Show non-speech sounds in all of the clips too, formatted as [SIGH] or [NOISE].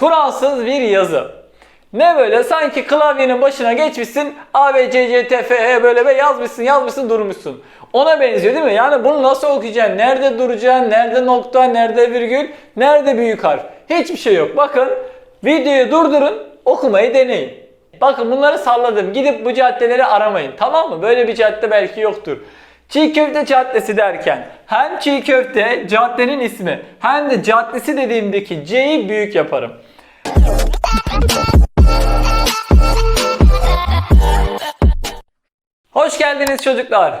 Kuralsız bir yazı. Ne böyle sanki klavyenin başına geçmişsin A, B, C, C, T, F, E böyle ve yazmışsın yazmışsın durmuşsun. Ona benziyor değil mi? Yani bunu nasıl okuyacaksın? Nerede duracaksın? Nerede nokta? Nerede virgül? Nerede büyük harf? Hiçbir şey yok. Bakın videoyu durdurun okumayı deneyin. Bakın bunları salladım. Gidip bu caddeleri aramayın. Tamam mı? Böyle bir cadde belki yoktur. Çiğ köfte caddesi derken hem çiğ köfte caddenin ismi hem de caddesi dediğimdeki C'yi büyük yaparım. Hoş geldiniz çocuklar.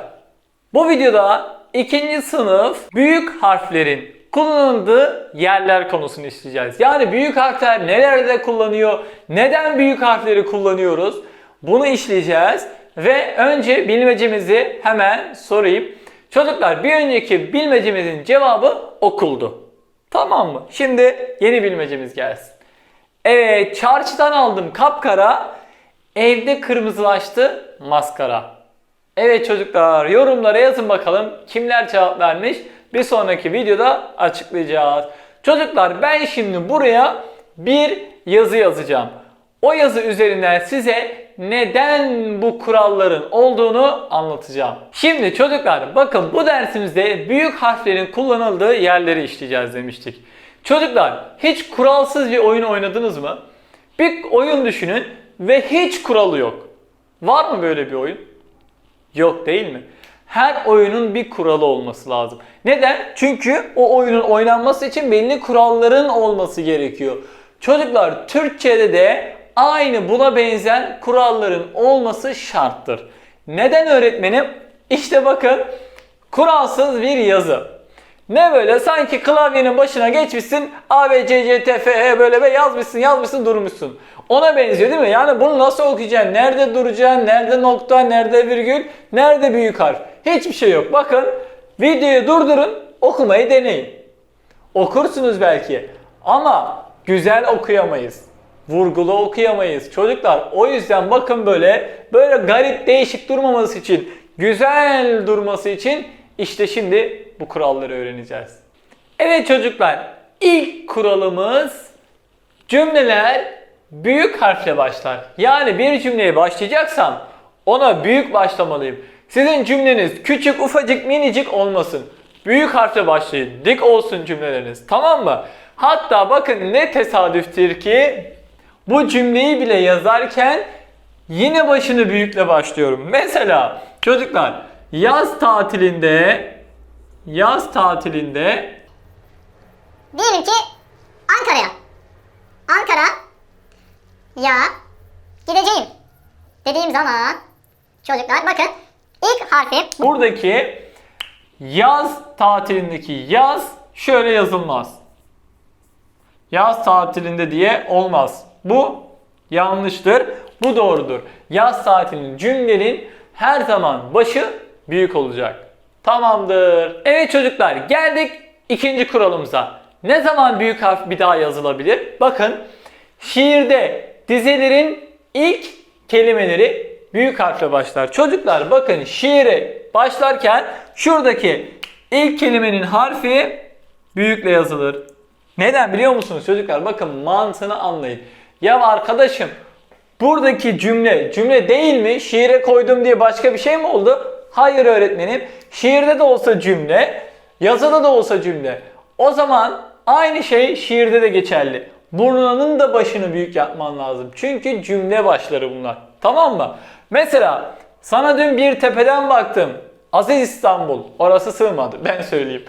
Bu videoda ikinci sınıf büyük harflerin kullanıldığı yerler konusunu işleyeceğiz. Yani büyük harfler nelerde kullanıyor, neden büyük harfleri kullanıyoruz bunu işleyeceğiz. Ve önce bilmecemizi hemen sorayım. Çocuklar bir önceki bilmecemizin cevabı okuldu. Tamam mı? Şimdi yeni bilmecemiz gelsin. Evet çarşıdan aldım kapkara, evde kırmızılaştı maskara. Evet çocuklar yorumlara yazın bakalım kimler cevap vermiş. Bir sonraki videoda açıklayacağız. Çocuklar ben şimdi buraya bir yazı yazacağım. O yazı üzerinden size neden bu kuralların olduğunu anlatacağım. Şimdi çocuklar bakın bu dersimizde büyük harflerin kullanıldığı yerleri işleyeceğiz demiştik. Çocuklar hiç kuralsız bir oyun oynadınız mı? Bir oyun düşünün ve hiç kuralı yok. Var mı böyle bir oyun? Yok değil mi? Her oyunun bir kuralı olması lazım. Neden? Çünkü o oyunun oynanması için belli kuralların olması gerekiyor. Çocuklar Türkçe'de de aynı buna benzer kuralların olması şarttır. Neden öğretmenim? İşte bakın kuralsız bir yazı. Ne böyle sanki klavyenin başına geçmişsin A, B, C, C, T, F, E böyle ve yazmışsın yazmışsın durmuşsun. Ona benziyor değil mi? Yani bunu nasıl okuyacaksın? Nerede duracaksın? Nerede nokta? Nerede virgül? Nerede büyük harf? Hiçbir şey yok. Bakın videoyu durdurun okumayı deneyin. Okursunuz belki ama güzel okuyamayız. Vurgulu okuyamayız. Çocuklar o yüzden bakın böyle böyle garip değişik durmaması için güzel durması için işte şimdi bu kuralları öğreneceğiz. Evet çocuklar ilk kuralımız cümleler büyük harfle başlar. Yani bir cümleye başlayacaksam ona büyük başlamalıyım. Sizin cümleniz küçük, ufacık, minicik olmasın. Büyük harfle başlayın. Dik olsun cümleleriniz. Tamam mı? Hatta bakın ne tesadüftür ki bu cümleyi bile yazarken yine başını büyükle başlıyorum. Mesela çocuklar yaz tatilinde yaz tatilinde Diyelim ki Ankara'ya. Ankara ya gideceğim dediğim zaman çocuklar bakın ilk harfim buradaki yaz tatilindeki yaz şöyle yazılmaz. Yaz tatilinde diye olmaz. Bu yanlıştır. Bu doğrudur. Yaz tatilinin cümlenin her zaman başı büyük olacak. Tamamdır. Evet çocuklar geldik ikinci kuralımıza. Ne zaman büyük harf bir daha yazılabilir? Bakın şiirde dizelerin ilk kelimeleri büyük harfle başlar. Çocuklar bakın şiire başlarken şuradaki ilk kelimenin harfi büyükle yazılır. Neden biliyor musunuz çocuklar? Bakın mantığını anlayın. Ya arkadaşım buradaki cümle cümle değil mi? Şiire koydum diye başka bir şey mi oldu? Hayır öğretmenim. Şiirde de olsa cümle, yazıda da olsa cümle. O zaman aynı şey şiirde de geçerli. Burnunun da başını büyük yapman lazım. Çünkü cümle başları bunlar. Tamam mı? Mesela sana dün bir tepeden baktım. Aziz İstanbul. Orası sığmadı. [LAUGHS] Ben söyleyeyim.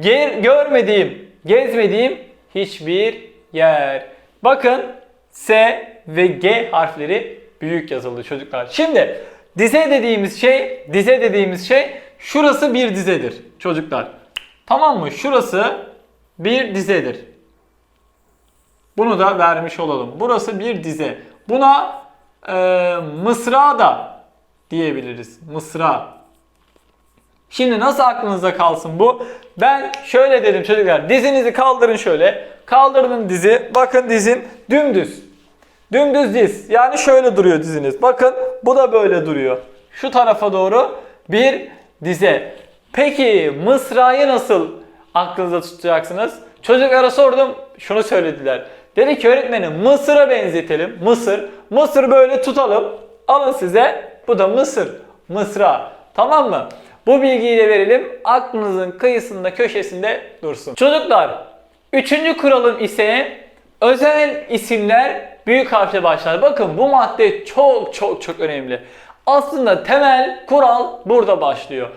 Ge- görmediğim, gezmediğim hiçbir yer. Bakın S ve G harfleri büyük yazıldı çocuklar. Şimdi dize dediğimiz şey, dize dediğimiz şey şurası bir dizedir çocuklar. Tamam mı? Şurası bir dizedir. Bunu da vermiş olalım. Burası bir dize. Buna e, mısra da diyebiliriz. Mısra. Şimdi nasıl aklınızda kalsın bu? Ben şöyle dedim çocuklar. Dizinizi kaldırın şöyle. Kaldırdım dizi. Bakın dizim dümdüz. Dümdüz diz. Yani şöyle duruyor diziniz. Bakın bu da böyle duruyor. Şu tarafa doğru bir dize. Peki mısrayı nasıl aklınızda tutacaksınız? Çocuklara sordum. Şunu söylediler. Dedi ki öğretmenim Mısır'a benzetelim. Mısır. Mısır böyle tutalım. Alın size. Bu da Mısır. Mısra. Tamam mı? Bu bilgiyi de verelim. Aklınızın kıyısında köşesinde dursun. Çocuklar üçüncü kuralım ise özel isimler büyük harfle başlar. Bakın bu madde çok çok çok önemli. Aslında temel kural burada başlıyor.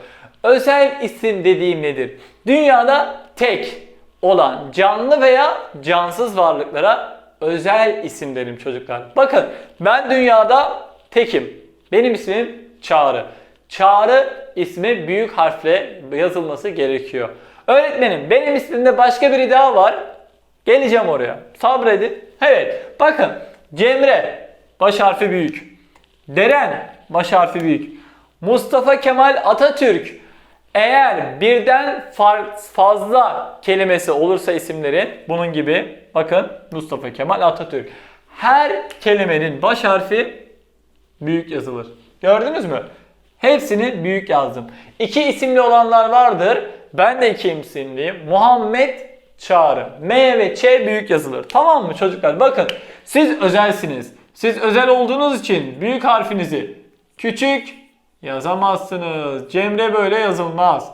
Özel isim dediğim nedir? Dünyada tek olan canlı veya cansız varlıklara özel isim derim çocuklar. Bakın ben dünyada tekim. Benim ismim Çağrı. Çağrı ismi büyük harfle yazılması gerekiyor. Öğretmenim benim ismimde başka biri daha var. Geleceğim oraya. Sabredin. Evet. Bakın Cemre baş harfi büyük. Deren baş harfi büyük. Mustafa Kemal Atatürk eğer birden fazla kelimesi olursa isimlerin bunun gibi bakın Mustafa Kemal Atatürk. Her kelimenin baş harfi büyük yazılır. Gördünüz mü? Hepsini büyük yazdım. İki isimli olanlar vardır. Ben de iki isimliyim. Muhammed Çağrı. M ve Ç büyük yazılır. Tamam mı çocuklar? Bakın siz özelsiniz. Siz özel olduğunuz için büyük harfinizi küçük yazamazsınız. Cemre böyle yazılmaz.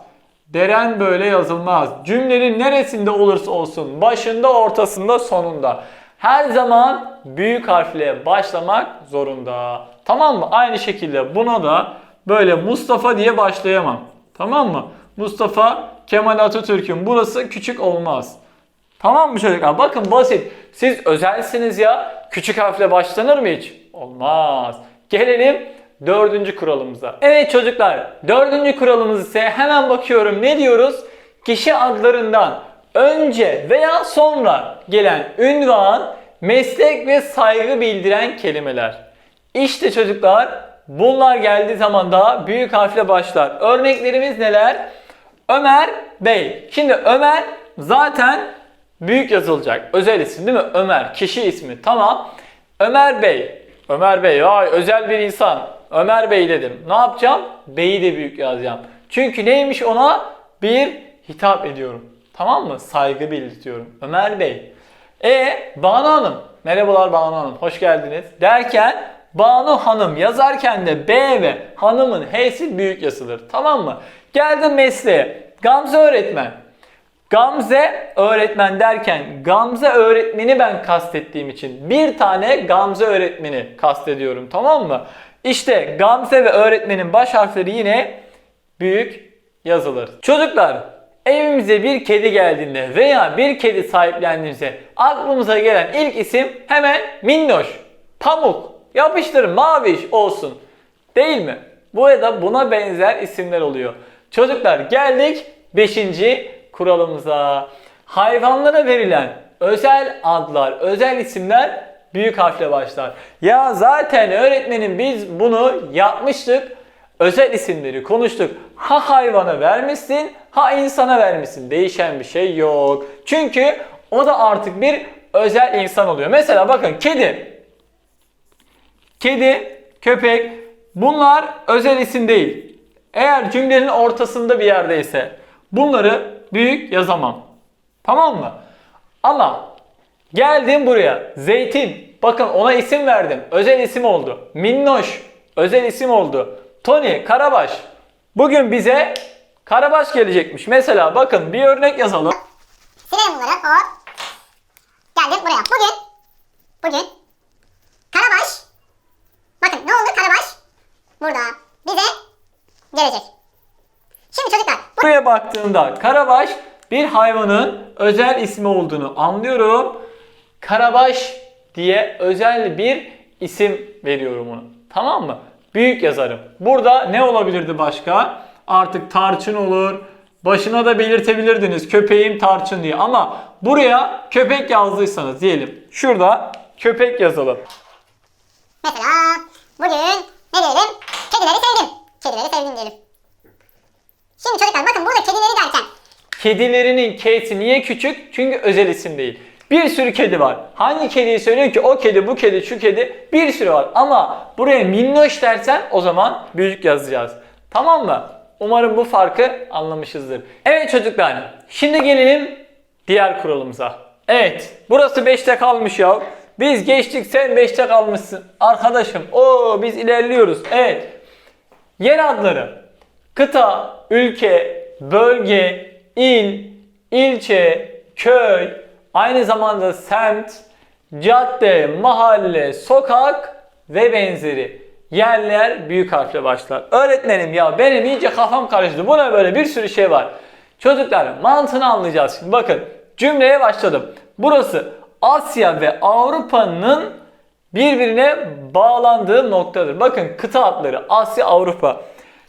Deren böyle yazılmaz. Cümlenin neresinde olursa olsun başında, ortasında, sonunda. Her zaman büyük harfle başlamak zorunda. Tamam mı? Aynı şekilde buna da böyle Mustafa diye başlayamam. Tamam mı? Mustafa Kemal Atatürk'ün burası küçük olmaz. Tamam mı çocuklar? Bakın basit. Siz özelsiniz ya. Küçük harfle başlanır mı hiç? Olmaz. Gelelim dördüncü kuralımıza. Evet çocuklar. Dördüncü kuralımız ise hemen bakıyorum. Ne diyoruz? Kişi adlarından önce veya sonra gelen ünvan, meslek ve saygı bildiren kelimeler. İşte çocuklar bunlar geldiği zaman da büyük harfle başlar. Örneklerimiz neler? Ömer Bey. Şimdi Ömer zaten büyük yazılacak. Özel isim değil mi? Ömer. Kişi ismi. Tamam. Ömer Bey. Ömer Bey. Vay özel bir insan. Ömer Bey dedim. Ne yapacağım? Bey'i de büyük yazacağım. Çünkü neymiş ona? Bir hitap ediyorum. Tamam mı? Saygı belirtiyorum. Ömer Bey. E Banu Hanım. Merhabalar Banu Hanım. Hoş geldiniz. Derken Banu Hanım yazarken de B ve hanımın H'si büyük yazılır. Tamam mı? Geldim mesleğe. Gamze öğretmen. Gamze öğretmen derken Gamze öğretmeni ben kastettiğim için bir tane Gamze öğretmeni kastediyorum tamam mı? İşte Gamze ve öğretmenin baş harfleri yine büyük yazılır. Çocuklar evimize bir kedi geldiğinde veya bir kedi sahiplendiğimizde aklımıza gelen ilk isim hemen minnoş, pamuk, yapıştır maviş olsun. Değil mi? Bu da buna benzer isimler oluyor. Çocuklar geldik 5. kuralımıza. Hayvanlara verilen özel adlar, özel isimler büyük harfle başlar. Ya zaten öğretmenim biz bunu yapmıştık. Özel isimleri konuştuk. Ha hayvana vermişsin, ha insana vermişsin. Değişen bir şey yok. Çünkü o da artık bir özel insan oluyor. Mesela bakın kedi. Kedi, köpek bunlar özel isim değil. Eğer cümlenin ortasında bir yerdeyse bunları büyük yazamam. Tamam mı? Ama geldim buraya. Zeytin. Bakın ona isim verdim. Özel isim oldu. Minnoş. Özel isim oldu. Tony, Karabaş. Bugün bize Karabaş gelecekmiş. Mesela bakın bir örnek yazalım. Silelim bunları. Hop. Geldim buraya. Bugün. Bugün. Karabaş. Bakın ne oldu Karabaş? Burada. Bize gelecek. Şimdi çocuklar. Bu Buraya baktığımda Karabaş bir hayvanın özel ismi olduğunu anlıyorum. Karabaş diye özel bir isim veriyorum ona. Tamam mı? Büyük yazarım. Burada ne olabilirdi başka? Artık tarçın olur. Başına da belirtebilirdiniz köpeğim tarçın diye. Ama buraya köpek yazdıysanız diyelim. Şurada köpek yazalım. mesela bugün ne diyelim? Kedileri sevdim. Kedileri sevdim diyelim. Şimdi çocuklar bakın burada kedileri derken Kedilerinin K'si niye küçük? Çünkü özel isim değil. Bir sürü kedi var. Hangi kediyi söylüyor ki o kedi, bu kedi, şu kedi bir sürü var. Ama buraya minnoş dersen o zaman büyük yazacağız. Tamam mı? Umarım bu farkı anlamışızdır. Evet çocuklar, şimdi gelelim diğer kuralımıza. Evet. Burası 5'te kalmış ya. Biz geçtik sen 5'te kalmışsın. Arkadaşım. Oo biz ilerliyoruz. Evet. Yer adları. Kıta, ülke, bölge, il, ilçe, köy, aynı zamanda semt, cadde, mahalle, sokak ve benzeri yerler büyük harfle başlar. Öğretmenim ya benim iyice kafam karıştı. Bu ne böyle bir sürü şey var. Çocuklar mantığını anlayacağız şimdi. Bakın cümleye başladım. Burası Asya ve Avrupa'nın birbirine bağlandığı noktadır. Bakın kıta adları Asya, Avrupa.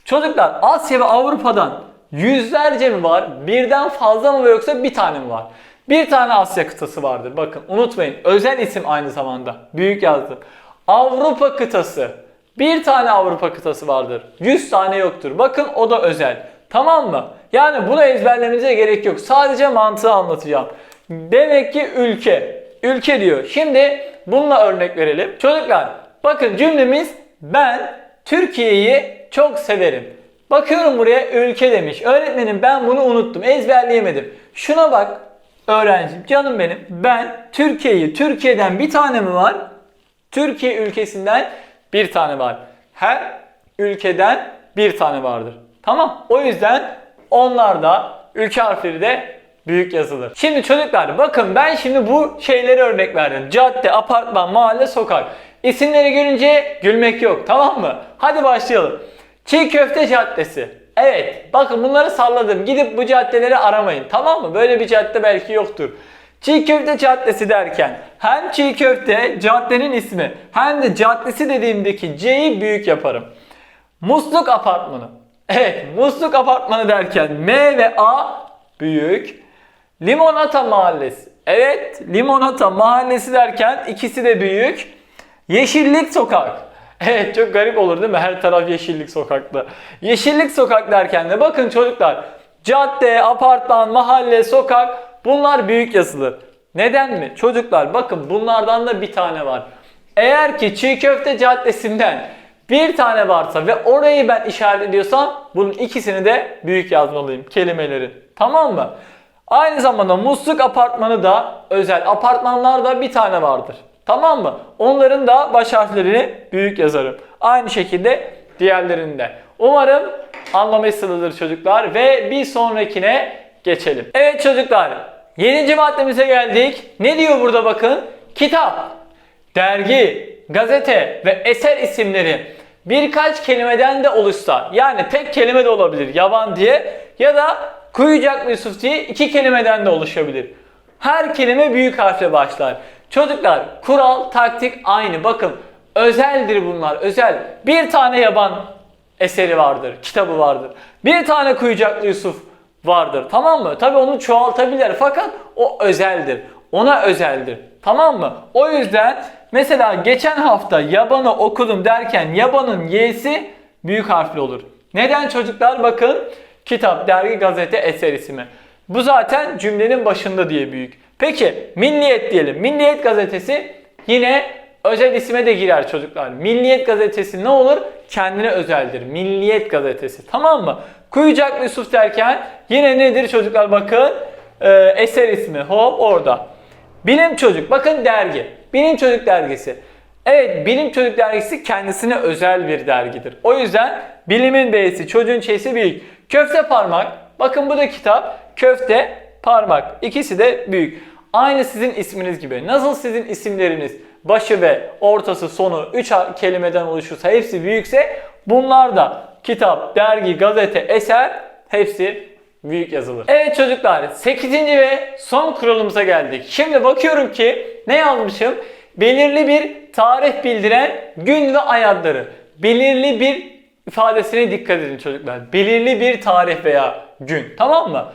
Çocuklar Asya ve Avrupa'dan yüzlerce mi var? Birden fazla mı yoksa bir tane mi var? Bir tane Asya kıtası vardır. Bakın unutmayın. Özel isim aynı zamanda. Büyük yazdım. Avrupa kıtası. Bir tane Avrupa kıtası vardır. 100 tane yoktur. Bakın o da özel. Tamam mı? Yani bunu ezberlemenize gerek yok. Sadece mantığı anlatacağım. Demek ki ülke. Ülke diyor. Şimdi bununla örnek verelim. Çocuklar bakın cümlemiz ben Türkiye'yi çok severim. Bakıyorum buraya ülke demiş. Öğretmenim ben bunu unuttum. Ezberleyemedim. Şuna bak öğrencim canım benim. Ben Türkiye'yi Türkiye'den bir tane mi var? Türkiye ülkesinden bir tane var. Her ülkeden bir tane vardır. Tamam. O yüzden onlar da ülke harfleri de büyük yazılır. Şimdi çocuklar bakın ben şimdi bu şeyleri örnek verdim. Cadde, apartman, mahalle, sokak. İsimleri görünce gülmek yok tamam mı? Hadi başlayalım. Çiğ Köfte Caddesi. Evet bakın bunları salladım. Gidip bu caddeleri aramayın tamam mı? Böyle bir cadde belki yoktur. Çiğ Köfte Caddesi derken hem çiğ köfte caddenin ismi hem de caddesi dediğimdeki C'yi büyük yaparım. Musluk Apartmanı. Evet Musluk Apartmanı derken M ve A büyük. Limonata Mahallesi. Evet Limonata Mahallesi derken ikisi de büyük. Yeşillik Sokak. [LAUGHS] Evet çok garip olur değil mi? Her taraf yeşillik sokakta. Yeşillik sokak derken de bakın çocuklar cadde, apartman, mahalle, sokak bunlar büyük yazılır. Neden mi? Çocuklar bakın bunlardan da bir tane var. Eğer ki Çiğ Köfte Caddesi'nden bir tane varsa ve orayı ben işaret ediyorsam bunun ikisini de büyük yazmalıyım kelimelerin. Tamam mı? Aynı zamanda musluk apartmanı da özel. Apartmanlarda bir tane vardır. Tamam mı? Onların da baş harflerini büyük yazarım. Aynı şekilde diğerlerinde. Umarım anlamışsınızdır çocuklar ve bir sonrakine geçelim. Evet çocuklar 7. maddemize geldik. Ne diyor burada bakın? Kitap, dergi, gazete ve eser isimleri birkaç kelimeden de oluşsa yani tek kelime de olabilir yaban diye ya da Kuyucak Yusuf diye iki kelimeden de oluşabilir. Her kelime büyük harfle başlar. Çocuklar kural, taktik aynı. Bakın özeldir bunlar. Özel. Bir tane yaban eseri vardır, kitabı vardır. Bir tane Kuyucaklı Yusuf vardır. Tamam mı? Tabii onu çoğaltabilir fakat o özeldir. Ona özeldir. Tamam mı? O yüzden mesela geçen hafta yabanı okudum derken yabanın y'si büyük harfli olur. Neden çocuklar? Bakın kitap, dergi, gazete, eser ismi. Bu zaten cümlenin başında diye büyük. Peki Milliyet diyelim. Milliyet gazetesi yine özel isime de girer çocuklar. Milliyet gazetesi ne olur? Kendine özeldir. Milliyet gazetesi. Tamam mı? Kuyucak Yusuf derken yine nedir çocuklar bakın. Ee, eser ismi hop orada. Bilim Çocuk bakın dergi. Bilim Çocuk dergisi. Evet Bilim Çocuk dergisi kendisine özel bir dergidir. O yüzden bilimin B'si çocuğun Ç'si büyük. Köfte parmak. Bakın bu da kitap. Köfte parmak. İkisi de büyük. Aynı sizin isminiz gibi. Nasıl sizin isimleriniz başı ve ortası sonu 3 kelimeden oluşursa hepsi büyükse bunlar da kitap, dergi, gazete, eser hepsi büyük yazılır. Evet çocuklar 8. ve son kuralımıza geldik. Şimdi bakıyorum ki ne yazmışım? Belirli bir tarih bildiren gün ve ay adları. Belirli bir ifadesine dikkat edin çocuklar. Belirli bir tarih veya gün. Tamam mı?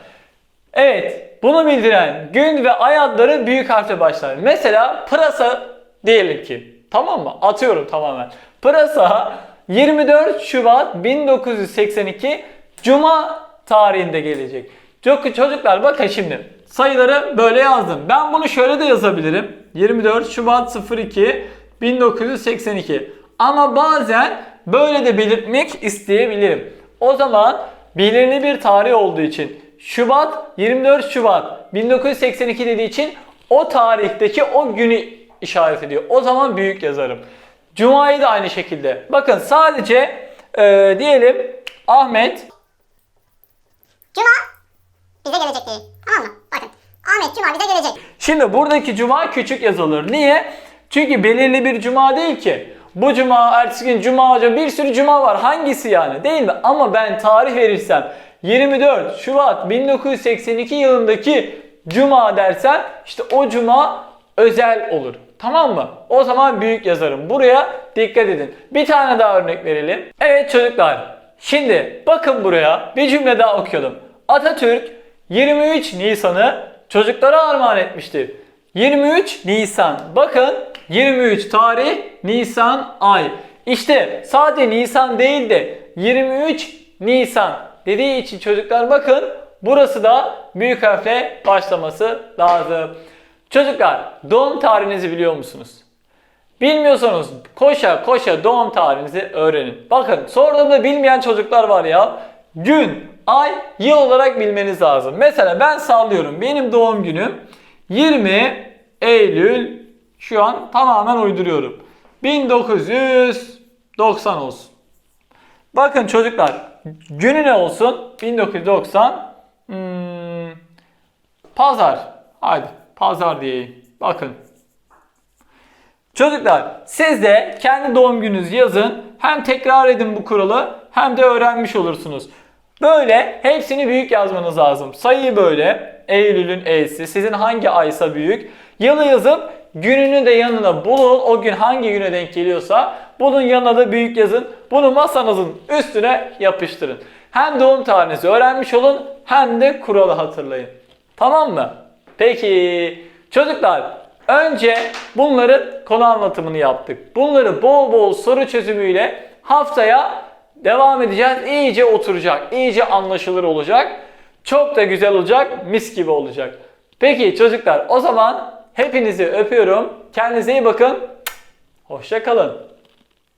Evet, bunu bildiren gün ve ay adları büyük harfle başlar. Mesela pırasa diyelim ki. Tamam mı? Atıyorum tamamen. Pırasa 24 Şubat 1982 Cuma tarihinde gelecek. Çok çocuklar bakın şimdi sayıları böyle yazdım. Ben bunu şöyle de yazabilirim. 24 Şubat 02 1982. Ama bazen böyle de belirtmek isteyebilirim. O zaman belirli bir tarih olduğu için Şubat 24 Şubat 1982 dediği için o tarihteki o günü işaret ediyor. O zaman büyük yazarım. Cuma'yı da aynı şekilde. Bakın sadece e, diyelim Ahmet Cuma bize gelecek değil. Tamam mı? Bakın. Ahmet Cuma bize gelecek. Şimdi buradaki cuma küçük yazılır. Niye? Çünkü belirli bir cuma değil ki. Bu cuma, ertesi gün cuma hocam bir sürü cuma var. Hangisi yani? Değil mi? Ama ben tarih verirsem 24 Şubat 1982 yılındaki cuma dersen işte o cuma özel olur. Tamam mı? O zaman büyük yazarım. Buraya dikkat edin. Bir tane daha örnek verelim. Evet çocuklar. Şimdi bakın buraya bir cümle daha okuyalım. Atatürk 23 Nisan'ı çocuklara armağan etmiştir. 23 Nisan. Bakın 23 tarih, Nisan ay. İşte sadece Nisan değil de 23 Nisan dediği için çocuklar bakın burası da büyük harfle başlaması lazım. Çocuklar doğum tarihinizi biliyor musunuz? Bilmiyorsanız koşa koşa doğum tarihinizi öğrenin. Bakın sorduğumda bilmeyen çocuklar var ya. Gün, ay, yıl olarak bilmeniz lazım. Mesela ben sallıyorum. Benim doğum günüm 20 Eylül şu an tamamen uyduruyorum. 1990 olsun. Bakın çocuklar günü ne olsun? 1990 hmm, pazar. Haydi pazar diyeyim. Bakın Çocuklar siz de kendi doğum gününüzü yazın. Hem tekrar edin bu kuralı hem de öğrenmiş olursunuz. Böyle hepsini büyük yazmanız lazım. Sayıyı böyle. Eylül'ün E'si. Sizin hangi aysa büyük. Yılı yazıp gününü de yanına bulun. O gün hangi güne denk geliyorsa bunun yanına da büyük yazın. Bunu masanızın üstüne yapıştırın. Hem doğum tarihinizi öğrenmiş olun hem de kuralı hatırlayın. Tamam mı? Peki çocuklar önce bunların konu anlatımını yaptık. Bunları bol bol soru çözümüyle haftaya devam edeceğiz. İyice oturacak, iyice anlaşılır olacak. Çok da güzel olacak, mis gibi olacak. Peki çocuklar o zaman hepinizi öpüyorum. Kendinize iyi bakın. Hoşça kalın.